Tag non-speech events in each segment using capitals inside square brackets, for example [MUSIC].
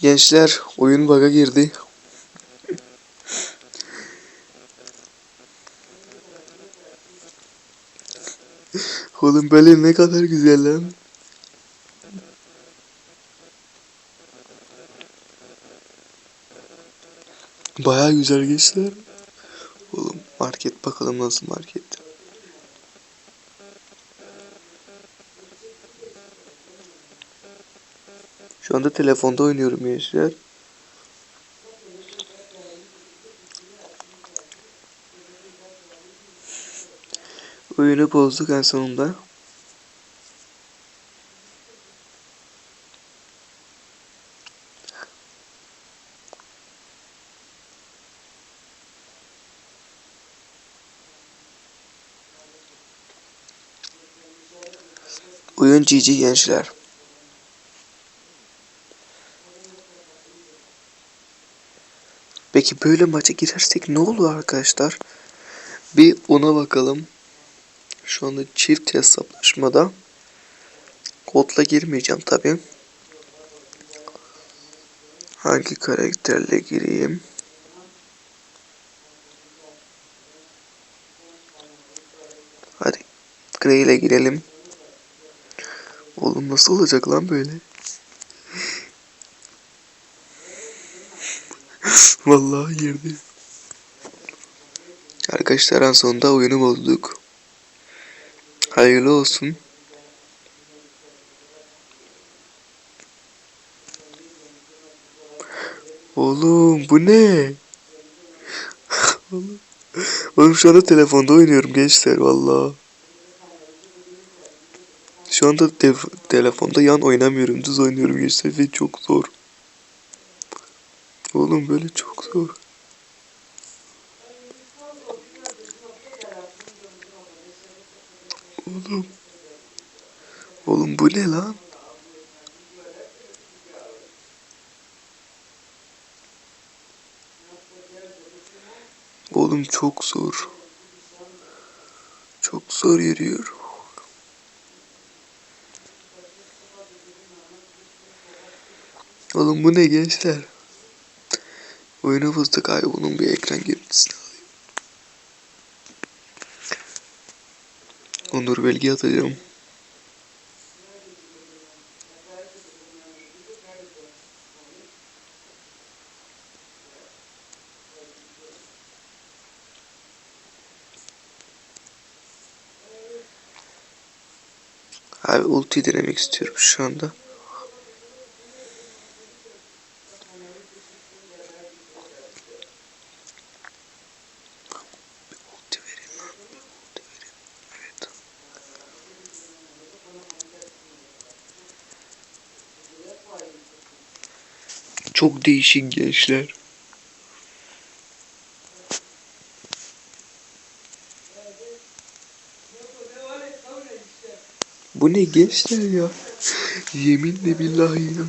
Gençler oyun bug'a girdi. Oğlum böyle ne kadar güzel lan. Baya güzel gençler. Oğlum market bakalım nasıl market. Şu anda telefonda oynuyorum gençler. Oyunu bozduk en sonunda. Oyun GG gençler. Peki böyle maça girersek ne olur arkadaşlar? Bir ona bakalım. Şu anda çift hesaplaşmada. Kodla girmeyeceğim tabi. Hangi karakterle gireyim? Hadi Grey ile girelim. Oğlum nasıl olacak lan böyle? [LAUGHS] Vallahi girdi. Arkadaşlar en sonunda oyunu bozduk. Hayırlı olsun. Oğlum bu ne? [LAUGHS] Oğlum, şu anda telefonda oynuyorum gençler vallahi. Şu anda telefonda yan oynamıyorum düz oynuyorum gençler ve çok zor. Oğlum böyle çok zor. Oğlum. Oğlum bu ne lan? Oğlum çok zor. Çok zor yürüyor. Oğlum bu ne gençler? Oyunu bozduk abi bunun bir ekran görüntüsünü alayım. Onur belge atacağım. Abi ulti denemek istiyorum şu anda. Bir ulti verin lan. Bir ulti verin. Evet. Çok değişik gençler. Bu ne gençler ya? Yeminle billahi ya.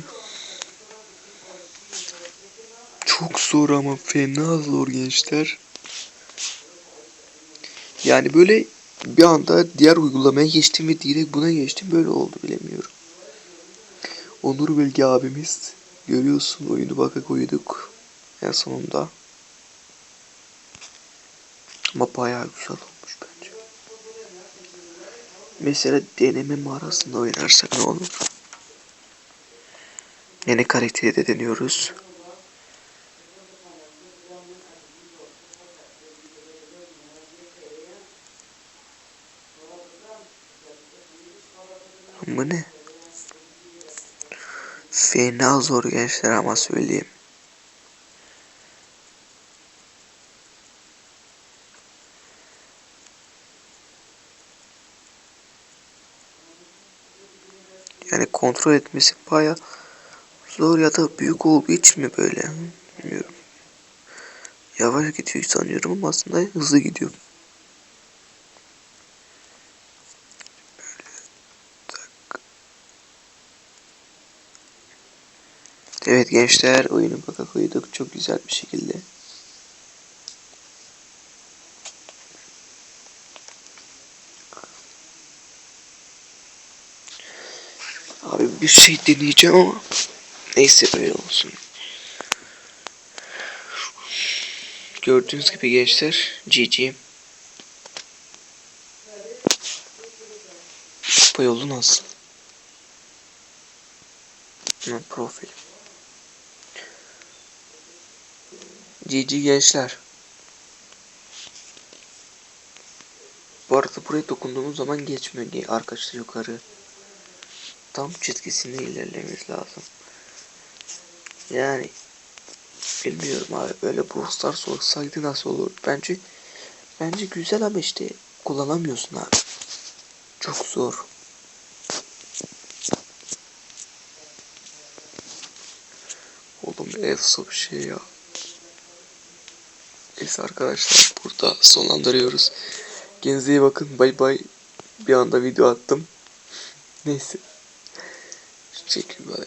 Çok zor ama fena zor gençler. Yani böyle bir anda diğer uygulamaya geçtim ve direkt buna geçtim. Böyle oldu bilemiyorum. Onur Bilge abimiz görüyorsun oyunu baka koyduk en sonunda. Ama bayağı güzel olmuş bence. Mesela deneme mağarasında oynarsak ne olur? Yeni karakteri de deniyoruz. Bu ne? Fena zor gençler ama söyleyeyim. Yani kontrol etmesi baya zor ya da büyük olduğu için mi böyle? Bilmiyorum. Yavaş gidiyor sanıyorum ama aslında hızlı gidiyor. Evet gençler oyunu baka koyduk çok güzel bir şekilde. Abi bir şey deneyeceğim ama Neyse öyle olsun. Gördüğünüz gibi gençler GG. Bu yolu nasıl? Profil. GG gençler. Bu arada buraya dokunduğumuz zaman geçmiyor. Ge- Arkadaşlar yukarı. Tam çizgisinde ilerlememiz lazım. Yani bilmiyorum abi böyle Brawl olsaydı nasıl olur? Bence bence güzel ama işte kullanamıyorsun abi. Çok zor. Oğlum efsa bir şey ya. Neyse arkadaşlar burada sonlandırıyoruz. Kendinize iyi bakın. Bay bay. Bir anda video attım. Neyse. Çekin böyle.